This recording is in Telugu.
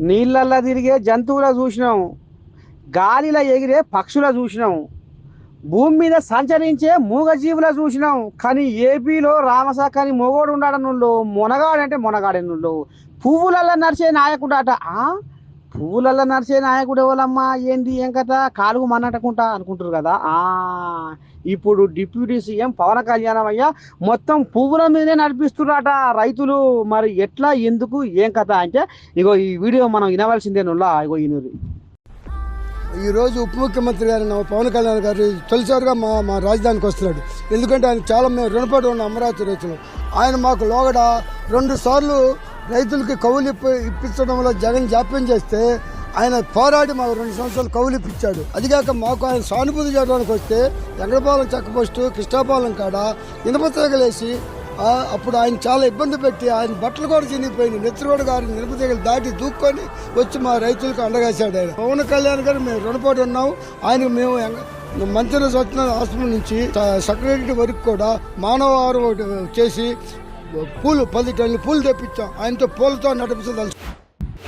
నీళ్ళల్లో తిరిగే జంతువుల చూసినాం. గాలిలో ఎగిరే పక్షుల చూసినాం. భూమి మీద సంచరించే మూగజీవుల చూసినాం. కానీ ఏపీలో రామసాకాని మొగోడు ఉన్నాడనుండో మొనగాడంటే మొనగాడనుండో. పువ్వులల్లో నడిచే నాయకుడు అట ఆ పువ్వులల్లో నడిచే నాయకుడు ఎవరమ్మా? ఏంది ఏం కథ? కాలుగు మన్నటకుంటా అనుకుంటారు కదా? ఆ ఇప్పుడు డిప్యూటీ సీఎం పవన్ కళ్యాణం అయ్యా మొత్తం పువ్వుల మీదే నడిపిస్తున్నారట రైతులు. మరి ఎట్లా ఎందుకు ఏం కథ అంటే ఇగో ఈ వీడియో మనం వినవలసిందేనుల్లా ఇగో ఈయనూరి ఈ ఈరోజు ఉప ముఖ్యమంత్రి గారు పవన్ కళ్యాణ్ గారు తొలిసారిగా మా మా రాజధానికి వస్తున్నాడు. ఎందుకంటే ఆయన చాలా మేము రుణపడి ఉన్న అమరావతి రైతులు. ఆయన మాకు లోగడ రెండు సార్లు రైతులకి కౌలు ఇప్ప ఇప్పించడంలో జగన్ జాప్యం చేస్తే ఆయన పోరాడి మాకు రెండు సంవత్సరాలు కౌలు ఇప్పించాడు. అదిగాక మాకు ఆయన సానుభూతి చేయడానికి వస్తే ఎంగడపాలెం చెక్కపోస్టు కృష్ణాపాలెం కాడ ఇనుప తీగలేసి అప్పుడు ఆయన చాలా ఇబ్బంది పెట్టి ఆయన బట్టలు కూడా చినిగిపోయింది నెత్తిరోడు గారి నిరుపతీగలు దాటి దూక్కొని వచ్చి మా రైతులకు అండగాశాడు ఆయన. పవన్ కళ్యాణ్ గారు మేము రుణపడి ఉన్నాం. ఆయన మేము మంత్రి సత్యనారాయణ హాస్పిటల్ నుంచి సెక్రటరీ వరకు కూడా మానవ ఆహారం ఒకటి చేసి పూలు పది టన్నులు పూలు తెప్పించాం. ఆయనతో పూలతో నడిపించదలుచు